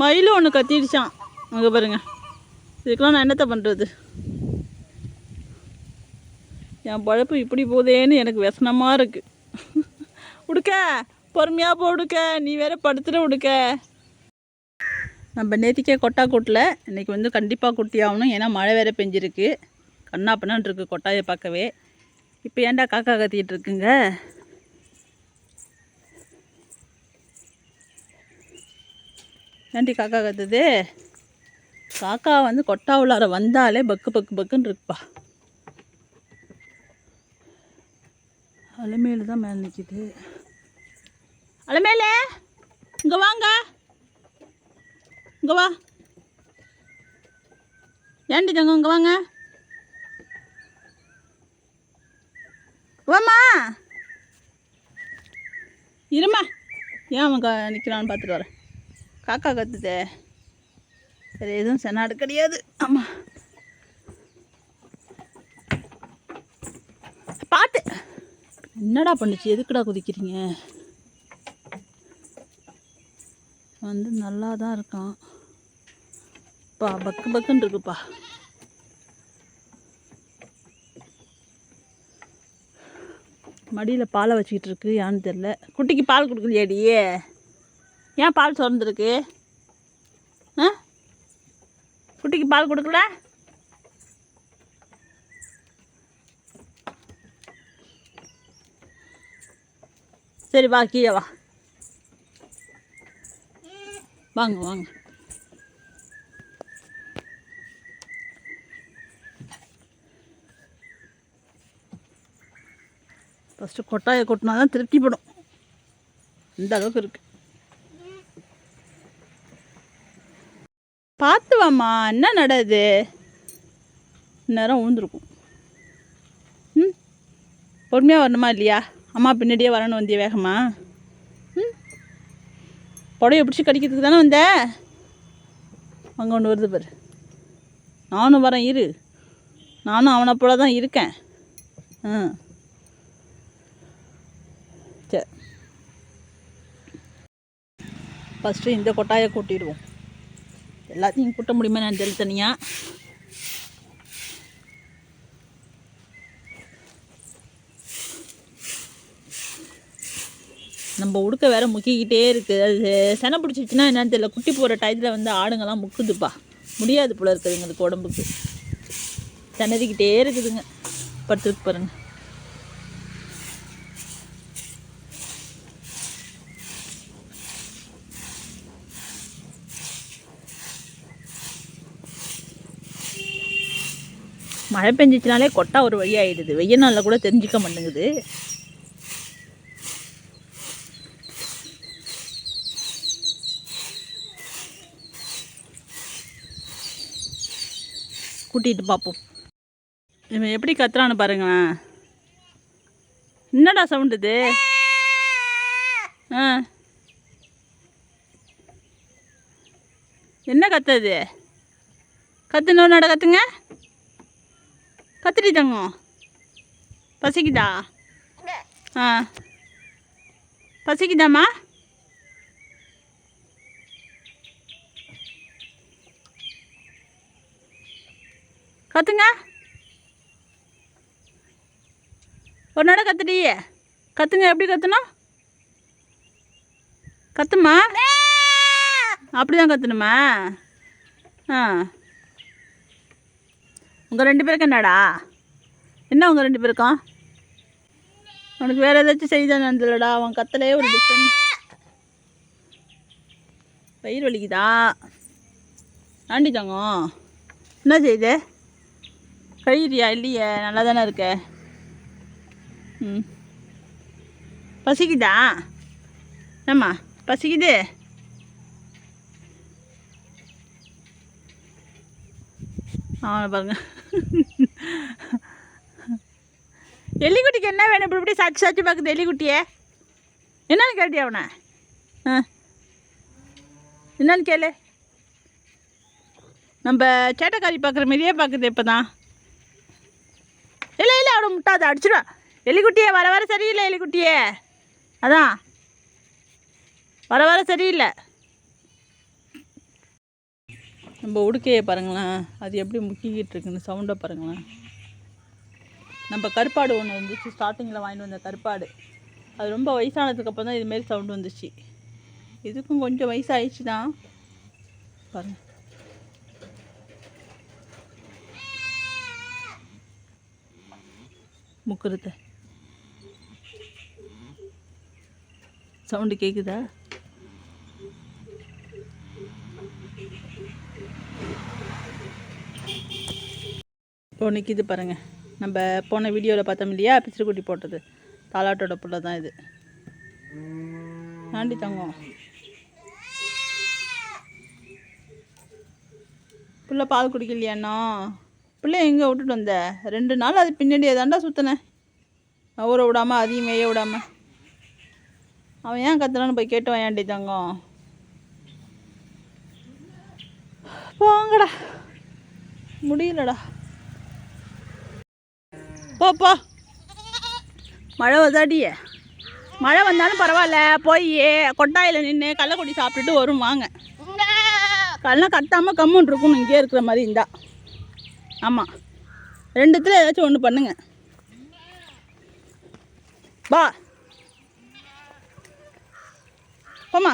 மயில் ஒன்று கத்திடுச்சான் அங்கே பாருங்க. இதுக்கெல்லாம் நான் என்னத்த பண்ணுறது என் பழப்பு இப்படி போதேன்னு எனக்கு व्यசனமாக இருக்குது உடுக்க பொறுமையாக போடுக்க நீ வேற படுத்துட உடுக்க. நம்ம நேத்திக்கே கொட்டா கூட்டல இன்னைக்கு வந்து கண்டிப்பாக குட்டி ஆகணும். ஏன்னா மழை வேறு பெஞ்சிருக்கு. கண்ணா பண்ணான் இருக்கு கொட்டாயை பார்க்கவே. இப்போ ஏன்டா காக்கா கத்திட்டு இருக்குங்க? ஏன்டி காக்கா கத்துது? காக்கா வந்து கொட்டா உள்ளார வந்தாலே பக்கு பக்கு பக்குன்னு இருக்குப்பா அலமேலு தான் மேலே நிற்கிது அலைமேலே இங்கே வாங்க. இங்கே வா. ஏன்டி தங்க இங்கே வாங்க. வாம்மா. இருமா ஏன் அவங்க நிற்கிறான்னு பார்த்துட்டு வரேன். காக்கா கத்துதே சரி எதுவும் சென்னாடு கிடையாது. ஆமாம் பார்த்து என்னடா பண்ணுச்சு? எதுக்குடா குதிக்கிறீங்க? வந்து நல்லா தான் இருக்கான். பா பக்கு பக்குன்னு இருக்குப்பா. மடியில் பாலை வச்சுக்கிட்டு இருக்கு ஏன்னு தெரில குட்டிக்கு பால் கொடுக்கலையாடி ஏன் பால் சுரந்துருக்கு ஆ? குட்டிக்கு பால் கொடுக்கல? சரி வா கீழே வா. வாங்க வாங்க. ஃபஸ்ட்டு கொட்டாயை கொட்டினா தான் திருப்திப்படும். இந்த அளவுக்கு இருக்குது பார்த்து என்ன நடது? நேரம் விழுந்துருக்கும் ம்? பொறுமையாக வரணுமா இல்லையா? அம்மா பின்னாடியே வரணும் வந்திய வேகமா. ம்? புடவைய பிடிச்சி கடிக்கிறதுக்கு தானே வந்த? அங்கே ஒன்று வருது பாரு. நானும் வரேன் இரு. நானும் அவனை போல தான் இருக்கேன். ம் சரி ஃபஸ்ட்டு இந்த கொட்டாயை கூட்டிடுவோம். எல்லாத்தையும் கூட்ட முடியுமா நான் தெரியல தனியாக நம்ம உடுக்க வேற முக்கிக்கிட்டே இருக்குது அது செனை பிடிச்சிச்சுன்னா என்னன்னு தெரியல. குட்டி போகிற டயத்தில் வந்து ஆடுங்கெல்லாம் முக்குதுப்பா. முடியாது போல இருக்குதுங்களுக்கு உடம்புக்கு. திணறிக்கிட்டே இருக்குதுங்க. படுத்துருக்கு பாருங்கள் மழை பெஞ்சிச்சுனாலே கொட்டா ஒரு வழி ஆயிடுது. வெய்ய நாளில் கூட தெரிஞ்சிக்க மாட்டேங்குது. கூட்டிகிட்டு பார்ப்போம் இவன் எப்படி கத்துறான்னு பாருங்களேன் என்னடா சவுண்டு இது? ஆ. என்ன கத்துது? கத்துனோட கத்துங்க? கத்துடி தங்கம் பசிக்குதா? ஆ. பசிக்குதாம்மா? கத்துங்க. ஒரு நட கத்துடி கத்துங்க எப்படி கத்தணும்? கத்துமா அப்படி தான் கத்தணுமா? ஆ. உங்கள் ரெண்டு பேருக்கு என்னடா? என்ன உங்கள் ரெண்டு பேருக்கும்? உனக்கு வேறு ஏதாச்சும் செய்தானு தெரியலடா அவன் கத்தலே ஒரு டிஃப்ரெண்ட் பயிர் வலிக்குதா? ஆண்டி தங்கம் என்ன செய்யுது கழியிறியா இல்லையே நல்லா தானே இருக்க. ம். பசிக்குதா? என்னம்மா பசிக்குது? அவனை பாருங்க. எலிக்குட்டிக்கு என்ன வேணும்? இப்படி இப்படி சாச்சு சாச்சு பார்க்குது எலிக்குட்டியே. என்னன்னு கேட்டியா அவனை? ஆ. என்னன்னு கேளு. நம்ம சேட்டைக்காரி பார்க்குற மாதிரியே பார்க்குது இப்போ தான் இல்லை இல்லை அவனை முட்டாது அடிச்சிடுவா எலிக்குட்டியே வர வர சரியில்லை எலிக்குட்டியே. அதான். வர வர சரியில்லை. நம்ம உடுக்கையை பாருங்களேன். அது எப்படி முக்கிக்கிட்டு இருக்குன்னு சவுண்டை பாருங்களேன். நம்ம கருப்பாடு ஒன்று வந்துச்சு. ஸ்டார்டிங்கில் வாங்கிட்டு வந்த கருப்பாடு. அது ரொம்ப வயசானதுக்கு அப்புறம் தான் இதுமாரி சவுண்டு வந்துச்சு. இதுக்கும் கொஞ்சம் வயசாகிடுச்சு தான் பாருங்க. முக்குறத சவுண்டு கேட்குதா இப்போ நிற்கிது பாருங்கள் நம்ம போன வீடியோவில் பார்த்தோம் இல்லையா? பிச்சிருக்குட்டி போட்டது. தாலாட்டோட புள்ள தான் இது. நாண்டி தங்கம். புள்ள பால் குடிக்கலையாண்ணா பிள்ளை எங்கே விட்டுட்டு வந்த? ரெண்டு நாள் அது பின்னாடியே தாண்டா சுற்றினேன் ஊற விடாமல் அதையும் மேய விடாமல் அவன் ஏன் கத்துறான்னு போய் கேட்டு வாயாண்டி தங்கம்? போங்கடா. முடியலடா. போ போ. மழை வந்தாட்டியே மழை வந்தாலும் பரவாயில்ல. போய் கொட்டாயில் நின்று கள்ளக்குடி சாப்பிட்டுட்டு வரும் வாங்க. கல்லாம் கத்தாமல் கம்முன்னு இருக்கணும். இங்கே இருக்கிற மாதிரி இருந்தா. ஆமாம் ரெண்டுத்தில் ஏதாச்சும் ஒன்று பண்ணுங்க. பா போம்மா.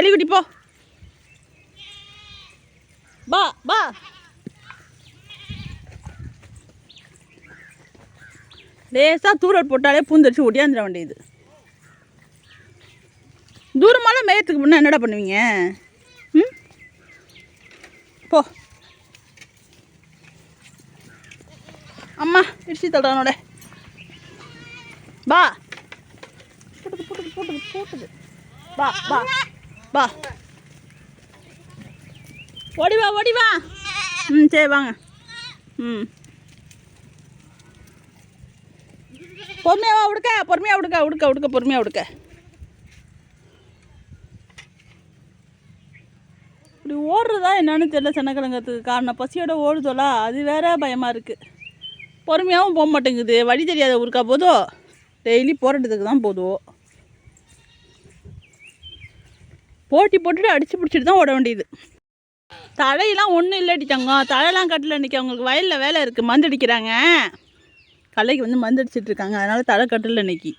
எலிக்குட்டி போ. பா பா லேசாக தூரல் போட்டாலே பூந்தடிச்சு ஒடியாந்துட வேண்டியது. தூரமாலாம் மேயத்துக்கு முன்னே என்னடா பண்ணுவீங்க? ம்? போ. அம்மா இடிச்சு தள்ளுறானோட பா போட்டுது போட்டுது போட்டுது போட்டுது பா பா பா ஓடிவா வா வா. ம் சரி வாங்க. ம். பொறுமையாவா உடுக்க. பொறுமையாக உடுக்க உடுக்க உடுக்க பொறுமையாக உடுக்க. இப்படி ஓடுறதா என்னன்னு தெரியல சென்னக்கிழங்கத்துக்கு காரணம் பசியோட ஓடுதோலா? அது வேற பயமாக இருக்குது பொறுமையாகவும் போக மாட்டேங்குது. வழி தெரியாத ஊருக்கா போதோ? டெய்லி போராட்டத்துக்கு தான் போதும் போட்டி போட்டுட்டு அடித்து பிடிச்சிட்டு தான் ஓட வேண்டியது. தலையெல்லாம் ஒன்றும் இல்லடி தங்கம் தலையெல்லாம் கட்டில் இன்றைக்கி அவங்களுக்கு வயலில் வேலை இருக்குது மந்தடிக்கிறாங்க கலைக்கு வந்து மருந்து அடிச்சிட்டு இருக்காங்க தலை கட்டல இன்னைக்கு.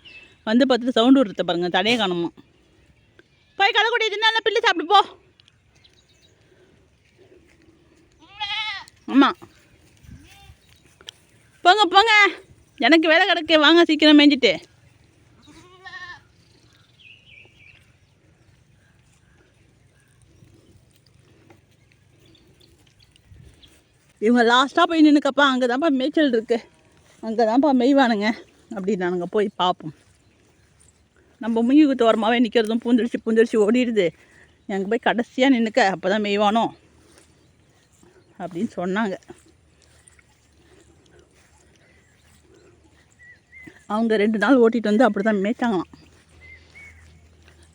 வந்து பார்த்துட்டு சவுண்டு விடுறத பாருங்கள் தலையே காணுமா? போய் களைக்குடி தின்னா பிள்ளை சாப்பிடு போ. ஆமாம் போங்க போங்க. எனக்கு வேலை கிடக்கு. வாங்க சீக்கிரம் மேய்ஞ்சிட்டு இவங்க லாஸ்ட்டாக போய் நின்றுக்கப்பா அங்கே தான்ப்பா மேய்ச்சல் இருக்குது அங்கே தான்ப்பா மெய்வானுங்க. அப்படின்னு நாங்கள் போய் பார்ப்போம் நம்ம முயுகு தோரமாகவே நிற்கிறதும் பூந்திரிச்சு பூந்திரிச்சு ஓடிடுது. எங்கே போய் கடைசியாக நின்றுக்க அப்போ தான் மெய்வானோ? அப்படின்னு சொன்னாங்க. அவங்க ரெண்டு நாள் ஓட்டிகிட்டு வந்து அப்படி தான் மேய்ச்சாங்களாம்.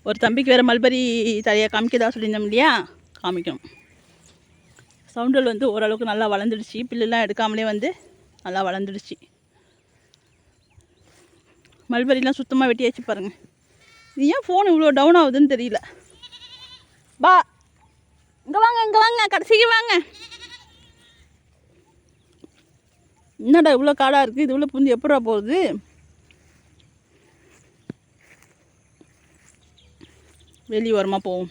ஒரு தம்பிக்கு வேறு மல்பரி தலையை காமிக்கதா சொல்லியிருந்தோம் இல்லையா? காமிக்கணும் சவுண்டல் வந்து ஓரளவுக்கு நல்லா வளர்ந்துடுச்சு. பில்லுலாம் எடுக்காமலே வந்து நல்லா வளர்ந்துடுச்சு. மல்பரிலாம் சுத்தமாக வெட்டியாச்சு பாருங்கள் இது ஏன் ஃபோன் இவ்வளோ டவுன் ஆகுதுன்னு தெரியல. பா இங்கே வாங்க இங்கே வாங்க கடைசிக்கு வாங்க. என்னடா இவ்வளோ காடாக இருக்குது இது உள்ள புந்து எப்படா போகுது? வெளி ஓரமாக போவோம்.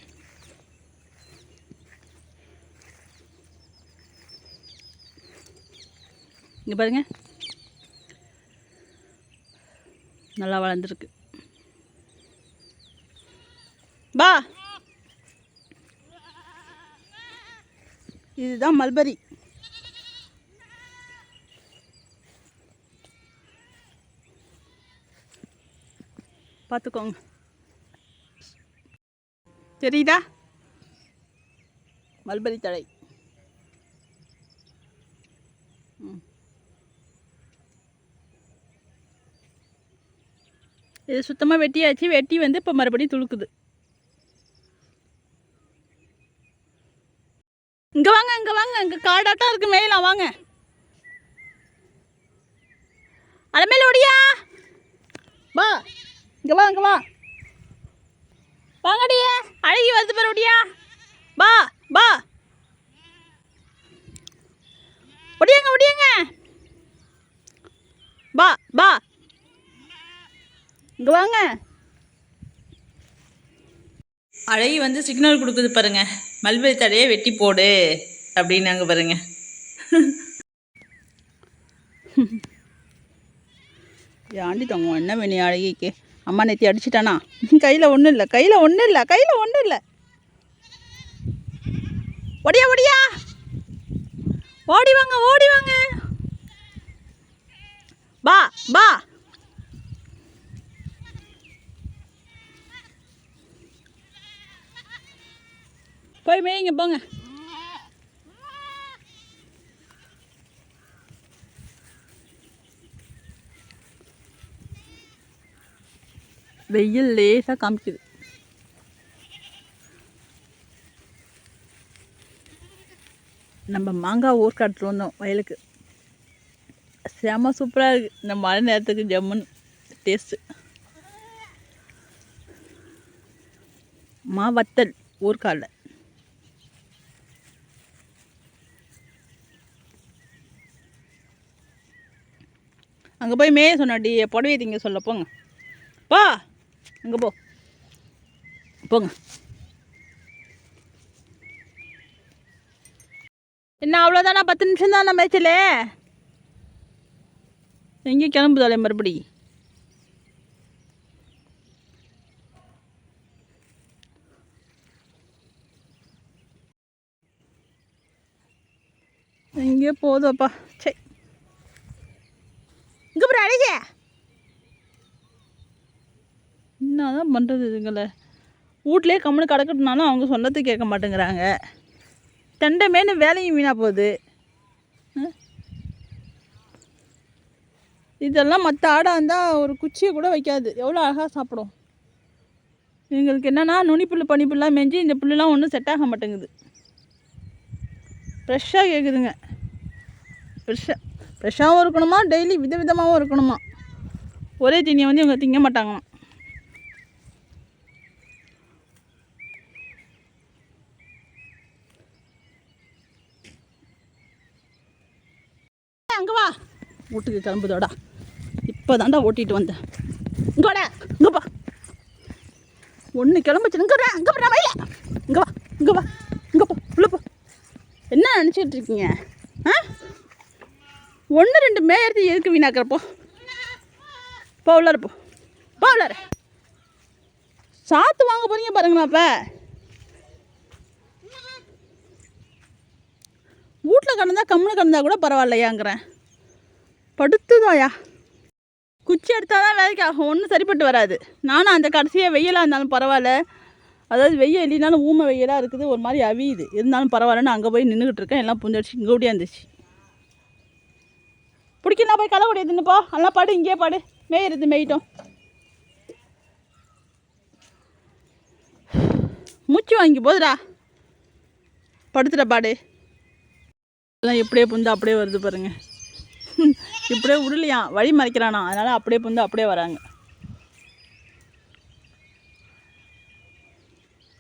இங்கே பாருங்கள் நல்லா வளர்ந்துருக்கு. பா. இதுதான் மல்பரி. பார்த்துக்கோங்க தெரியுதா? மல்பரி தழை. இது சுத்தமாக வெட்டியாச்சு. வெட்டி வந்து இப்போ மறுபடியும் துளுக்குது. இங்கே வாங்க இங்கே வாங்க. இங்கே காடாட்டம் இருக்குது மேலாம் வாங்க. அலமேல ஒடியா வா. இங்கே வா இங்கே வா. வாங்கடியே அழகி வருது பாரு ஒடியா வா வா. ஒடியாங்க ஒடியாங்க வா வா. இங்கே வாங்க. அழகி வந்து சிக்னல் கொடுக்குது பாருங்க. மல்பெரி தடையை வெட்டி போடு அப்படின்னாங்க பாருங்க. ஏண்டி தங்கம் என்ன வேணும் அழகிக்கு? அம்மா நேத்தி அடிச்சிட்டானா? கையில் ஒன்றும் இல்லை கையில் ஒன்றும் இல்லை கையில் ஒன்றும் இல்லை. ஒடியா ஒடியா. ஓடி வாங்க ஓடி வாங்க. பா பா போய் மேய்ங்க போங்க வெயில் லேசாக காமிக்குது நம்ம மாங்காய் ஊர்க்காட்டுல வந்தோம் வயலுக்கு செம சூப்பராக இருக்குது இந்த மழை நேரத்துக்கு ஜம்முன்னு டேஸ்ட்டு மா வத்தல் ஊர்க்காலில் அங்கே போய் மேய சொன்னாடி புடவையை திங்க சொல்ல போங்க. பா. அங்கே போ. போங்க. என்ன அவ்வளோதானா பத்து நிமிஷம் தானே மேய்ச்சலே எங்கேயும் கிளம்புதாலே மறுபடி. எங்கேயோ போதும்ப்பா சரி இங்கே அப்புறம் அழகே. என்னதான் பண்ணுறது இதுங்களை? வீட்லேயே கம்முன்னு கிடக்கட்டுனாலும் அவங்க சொன்னதை கேட்க மாட்டேங்கிறாங்க. தண்டமேனு வேலையும் வீணாக போகுது. இதெல்லாம் மற்ற ஆடாக இருந்தால் ஒரு குச்சியை கூட வைக்காது. எவ்வளோ அழகாக சாப்பிடும். எங்களுக்கு என்னென்னா நுனிப்புல் பனிப்புல்லாம் மேய்ஞ்சி இந்த புல்லுலாம் ஒன்றும் செட் ஆக மாட்டேங்குது. ஃப்ரெஷ்ஷாக கேட்குதுங்க ஃப்ரெஷ்ஷாக ஃப்ரெஷ்ஷாகவும் இருக்கணுமா? டெய்லி விதவிதமாகவும் இருக்கணுமா? ஒரே தீனியை வந்து இவங்க திங்க மாட்டாங்களாம். அங்கே வா. வீட்டுக்கு கிளம்புதோடா. இப்போ தாண்டா ஓட்டிட்டு வந்தேன். இங்கோட இங்கேப்பா ஒன்று கிளம்புச்சு இங்கே வா. இங்கே வயல. இங்கே வா. இங்கே வா. இங்கே போ. போ. என்ன நினச்சிக்கிட்டு இருக்கீங்க? ஆ? ஒன்று ரெண்டு மேயறது எதுக்கு வீணாக்கிறப்போ? போ உள்ளார போ. போ உள்ளார. சாத்து வாங்க போகிறீங்க பாருங்களா அப்போ. வீட்டில் கிடந்தா கம்முன்னு கிடந்தா கூட பரவாயில்லையாங்கிறேன். படுத்துதாயா? குச்சி எடுத்தால் தான் வேலைக்கு ஆகும். ஒன்றும் சரிப்பட்டு வராது. நானும் அந்த கடைசியாக வெயிலாக இருந்தாலும் பரவாயில்ல. அதாவது வெயில் இல்லைனாலும் ஊமை வெயிலாக இருக்குது. ஒரு மாதிரி அவியுது. இருந்தாலும் பரவாயில்லன்னு அங்கே போய் நின்றுக்கிட்டு இருக்கேன். எல்லாம் புந்தடிச்சு இங்கே ஓடியா இருந்துச்சு பிடிக்கலாம் போய் கதை ஓடிய தின்னுப்போ அதெல்லாம் பாடு இங்கேயே பாடு. மேயிறது மேயிட்டோம். மூச்சு வாங்கி போதுடா. படுத்துட பாடு. எல்லாம் எப்படியே புந்து அப்படியே வருது பாருங்க. இப்படியே விடலையாம் வழி மறைக்கிறானா அதனால் அப்படியே புந்து அப்படியே வராங்க.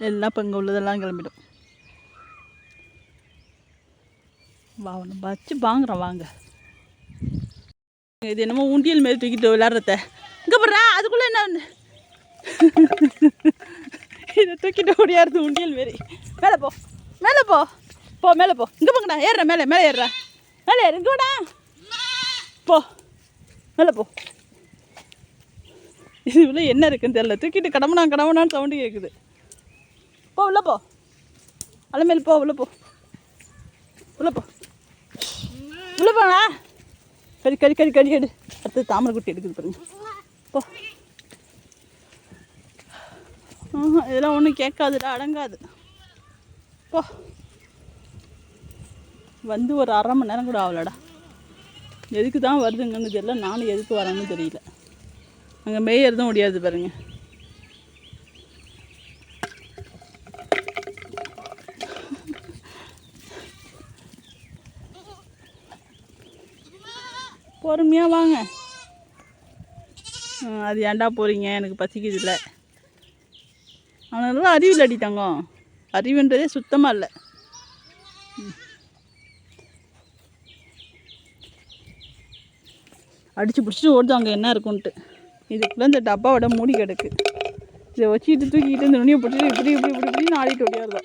எல்லாம் இப்போ இங்கே உள்ளதெல்லாம் கிளம்பிடும். வா ஒன்று வச்சு வாங்குறோம் வாங்க. இது என்னமோ உண்டியல் மாரி தூக்கிட்டு விளையாடுறத இங்கே போடுறா அதுக்குள்ளே என்ன இதை தூக்கிட்டு ஓடியாருது உண்டியல் மாரி. மேலே போ மேலே போ. போ மேலே போ. இங்கே போங்கடா ஏறுற மேலே மேலே ஏறுறா மேலே ஏறு இங்கே போடா போ மேலே போ. இது உள்ள என்ன இருக்குன்னு தெரியல. தூக்கிட்டு கடமனா கடமனான்னு சவுண்டு கேட்குது போ உள்ள போ. அலமேல் போ உள்ள போ. உள்ள போ. உள்ள போங்களா கடி கடி கடி கடி எடு. அடுத்து தாமரை குட்டி எடுக்குது பாருங்க. போ. இதெல்லாம் ஒன்றும் கேட்காதுடா அடங்காது. போ. வந்து ஒரு அரை மணி நேரம் கூட ஆகலடா. எதுக்கு தான் வருதுங்கன்னு தெரியல நானும் எதுக்கு வரேன்னு தெரியல. அங்கே மேயறதும் முடியாது பாருங்கள் பொறுமையாக வாங்க. அது ஏண்டா போகிறீங்க எனக்கு பசிக்குது இல்லை. அவனுக்கு அறிவு இல்லடி தங்கம். அறிவுன்றதே சுத்தமாக இல்லை. அடித்து பிடிச்சிட்டு ஓடுது அங்கே என்ன இருக்குன்ட்டு. இதுக்குள்ளே இந்த டப்பாவோட மூடி கிடக்கு. இதை வச்சுக்கிட்டு தூக்கிட்டு இந்த நுனியை பிடிச்சிட்டு இப்படி இப்படி இப்படி இப்படின்னு ஆடிட்டு ஓடியாருதா.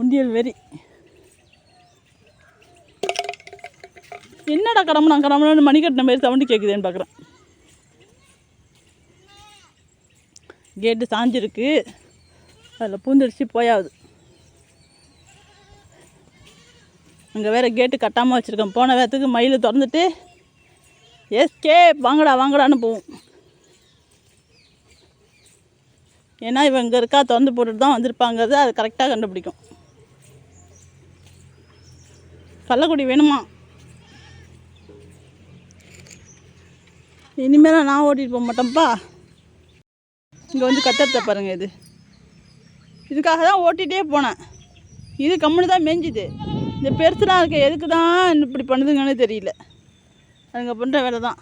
உண்டியல் வெறி. என்னடா கடம்புனா கடம்புனா மணி கட்டின மாதிரி சவுண்டு கேட்குதுன்னு பார்க்குறேன் கேட்டு சாஞ்சிருக்கு. அதில் பூந்துருச்சு போயாவது. அங்கே வேறு கேட்டு கட்டாமல் வச்சுருக்கேன். போன வேரத்துக்கு மயில் திறந்துட்டு எஸ்கே வாங்கடா வாங்கடான்னு போவோம். ஏன்னா இவன் இங்கே இருக்கா திறந்து போட்டுட்டு தான் வந்திருப்பாங்கிறது அது கரெக்டாக கண்டுபிடிக்கும். கள்ளக்குடி வேணுமா? இனிமேல் நான் ஓட்டிகிட்டு போக மாட்டேன்ப்பா. இங்கே வந்து கத்தரத்தை பாருங்க இது. இதுக்காக தான் ஓட்டிகிட்டே போனேன். இது கம்முன்னு தான் மேஞ்சுது. இந்த பெருசுலாம் இருக்க எதுக்கு தான் இப்படி பண்ணுதுங்கன்னு தெரியல. அதுங்க பண்ணுற வேலை தான்.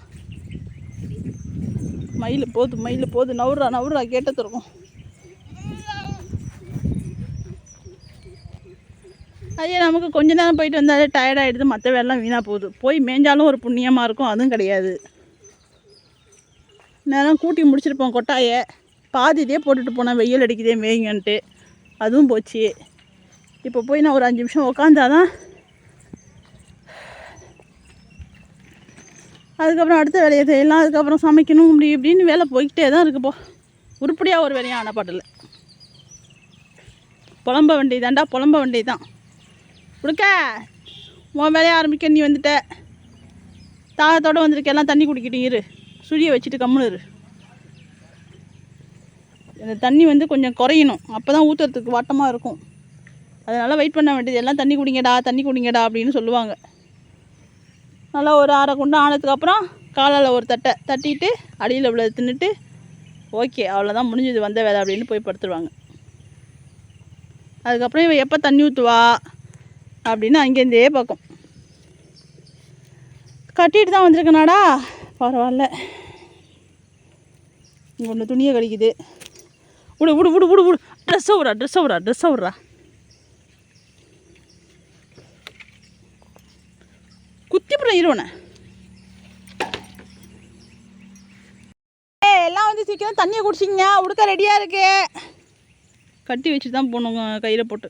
மயில் போகுது மயில் போகுது நவுறா நவுறா கேட்ட திறக்கும். ஐயா நமக்கு கொஞ்ச நேரம் போயிட்டு வந்தாலே டயர்டாகிடுது மற்ற வேலைலாம் வீணாக போகுது. போய் மேய்ஞ்சாலும் ஒரு புண்ணியமாக இருக்கும். அதுவும் கிடையாது. நேரம் கூட்டி முடிச்சிருப்போம் கொட்டாயை. பாதியிலே போட்டுட்டு போனேன் வெயில் அடிக்குதே மேய்ங்கன்ட்டு. அதுவும் போச்சு. இப்போ போய் நான் ஒரு அஞ்சு நிமிஷம் உக்காந்தாதான் அதுக்கப்புறம் அடுத்த வேலையை செய்யலாம். அதுக்கப்புறம் சமைக்கணும் இப்படி இப்படின்னு வேலை போய்கிட்டே தான் இருக்குப்போ உருப்படியாக ஒரு வேலையும் ஆனப்படல புலம்ப வண்டி தாண்டா புலம்ப வண்டி தான் கொடுக்க உன் வேலையை ஆரம்பிக்க நீ வந்துட்ட. தாகத்தோடு வந்திருக்க எல்லாம் தண்ணி குடிக்கிட்டு இரு. சுழியை வச்சுட்டு கம்முனு இரு. இந்த தண்ணி வந்து கொஞ்சம் குறையணும். அப்போ தான் ஊற்றுறதுக்கு வாட்டமாக இருக்கும். அதனால் வெயிட் பண்ண வேண்டியது. எல்லாம் தண்ணி குடிங்கடா தண்ணி குடிங்கடா அப்படின்னு சொல்லுவாங்க. நல்லா ஒரு அரை குண்டா ஆனதுக்கப்புறம் காலால் ஒரு தட்டை தட்டிட்டு அடியில் இவ்வளோ தின்னுட்டு ஓகே அவ்வளோதான் முடிஞ்சது. வந்த வேலை அப்படின்னு போய் படுத்துருவாங்க. அதுக்கப்புறம் இவன் எப்போ தண்ணி ஊற்றுவா அப்படின்னு அங்கேருந்தே பார்க்கும். கட்டிட்டு தான் வந்திருக்கனாடா. பரவாயில்ல. இங்கே ஒன்று துணியை கழிக்குது. விடு விடு விடு விடு விடு ட்ரெஸ்ஸை விட்றா ட்ரெஸ்ஸை விட்றா ட்ரெஸ்ஸை விட்றா குத்தி போட இருவனை. எல்லாம் வந்து சீக்கிரம் தண்ணியை குடிச்சிங்க உடுக்க ரெடியாக இருக்கு. கட்டி வச்சுட்டு தான் போகணுங்க கையில் போட்டு.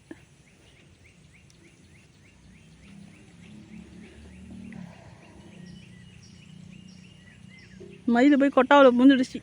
மயில் போய் கொட்டாவில் பூந்துடுச்சு